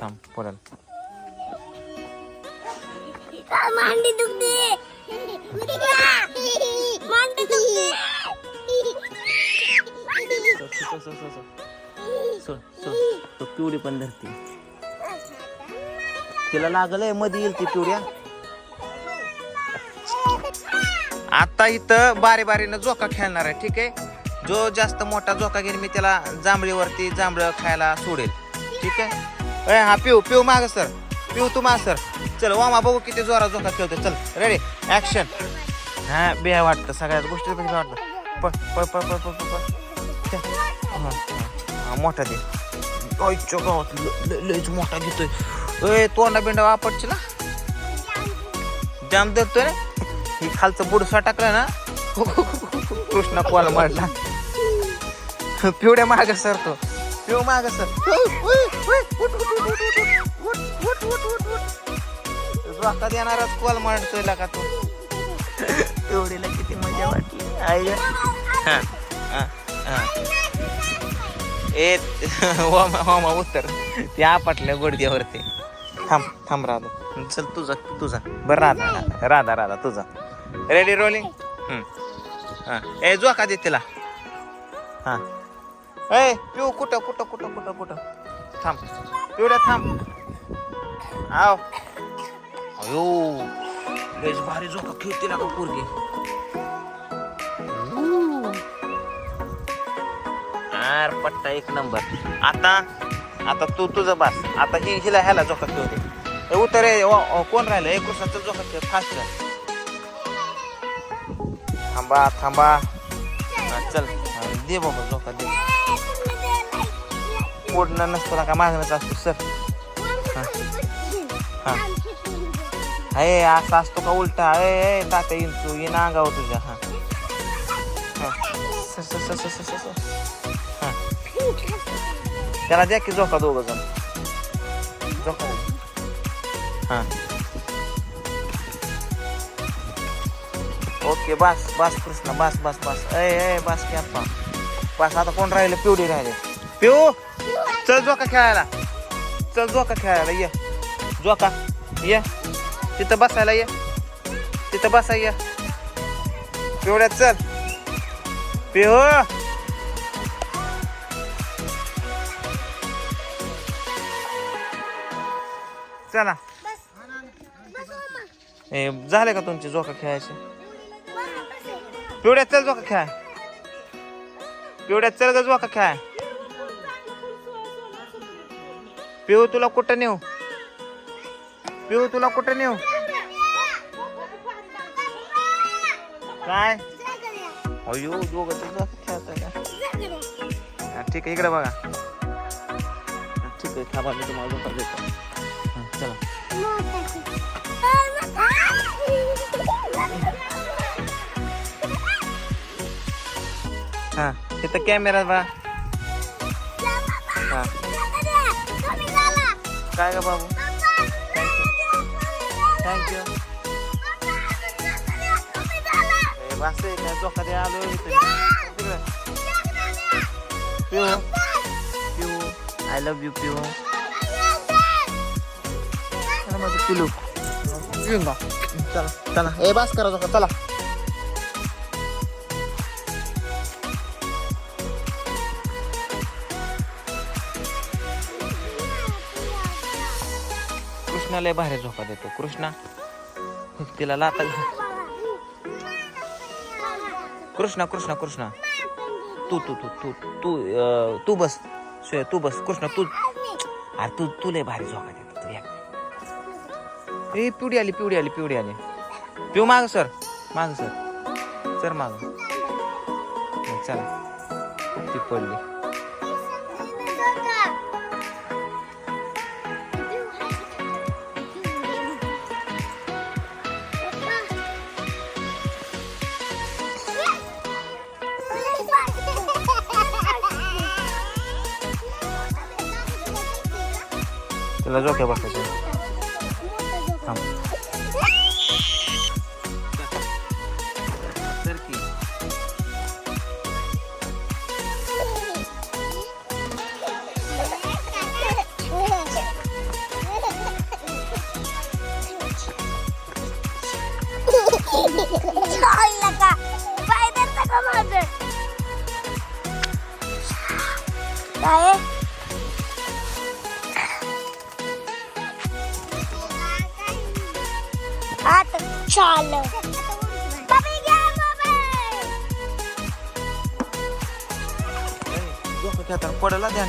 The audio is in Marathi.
थांब पडेल मांडी दुखते मांडी दुखते तो पिवडी पण धरते. तिला लागलंयमध्ये येईल ती पिवड्या आता इथं बारी बारीनं जोका खेळणार आहे ठीक आहे? जो जास्त मोठा जोका घेईन मी त्याला जांभळीवरती जांभळं खायला सोडेल ठीक आहे? ए हा पिऊ पिऊ माग सर. पिऊ तू माग सर. चल वामा बघू किती जोरा जोका खेळतो चल रेडी ऍक्शन हा बे वाटतं. सगळ्याच गोष्टी पण वाटतं. प पळ पळ पळ मोठा दे. आईच्या गावात ल- ल- लयच मोठा घेतोय. ए तोंडा बिंडा वापरची ना. जाम देतोय ना. ही खालचं बुडसा टाकलं ना. कृष्णा कोला मारला? पिवड्या माग सरतो पिव माग सर. जोका देणाराच कॉल मारतोय का तू? पिवडीला किती मजा वाटली. आई ग. हा, हा, हा. ए वामा वामा उत्तर ते आपटल्या गोडद्यावरती थांब थांब राधा. चल तुझा तुझा बरं राधा राधा राधा तुझा रेडी रोलिंग हां. ए जोका दे तिला. हां. ए पिऊ कुठं कुठं कुठं कुठं कुठं? थांब. पिवड्या थांब. आव. अयो लयच भारी झोका खेळते ना का पोरगी. आर पट्टा एक नंबर. आता आता तू तुझं बस. आता ही हिला ह्याला झोका खेळते. ए उतर रे वा- अ, कोण राहिलं? एक कृष्णाचं झोका खेळ फास्ट थांबा थांबा. हा, चल. हा, दे बाबा झोका दे. पोडणं नसतो ना का मागणंच असतो सर हा अरे असा असतो का उलटा अरे टाका येईन तू येईन अंगावर तुझ्या हां हां स- स- स- त्याला द्या की झोका दोघं जण झोका दे. ओके बस बस कृष्ण बस बस बस ए ए बस की आता बस आता कोण राहिले पिवडी राहिले पिऊ चल जोका खेळायला. चल जोका खेळायला ये. जोका ये. तिथं बसायला ये. तिथं बसा ये. पिवड्यात चल. पिहू चला. ए झाले का तुमचे जोका खेळायचे? पिवड्यात चल जोका खेळाय. पिवड्यात चल ग जोका खेळाय. पिऊ तुला कुठं नेऊ? पिऊ तुला कुठं नेऊ? काय? अयो दोघं जोका ठीक आहे इकडे बघा. ठीक आहे थांबा मी तुम्हाला जोका देतो. हा, चला. तिथं कॅमेरा बा हा. काय का बाबू? थँक्यू बस काय जोका दे आलो इथे? तिकडे पिऊ. पिऊ. आय लव्ह यू पिऊ. चला माझं पिलू. पिऊ का चला चला. ए बस करा जोका चला. कृष्णाला बाहेर झोका देतो. कृष्णा तिला लाता कृष्णा कृष्णा कृष्णा. तू तू तू तू तू तू बस. तू बस. कृष्णा तू अरे तू तू लय भारी झोका देतो. तू या ए पिवडी आली पिवडी आली पिवडी आली. पिऊ माग सर. माग सर. सर माग. चला. ती पडली. त्याला जोक्या बसायच्या थांब Bye. बाबा घ्या मोबाईल डोकं खेळताना पडायला ध्यान.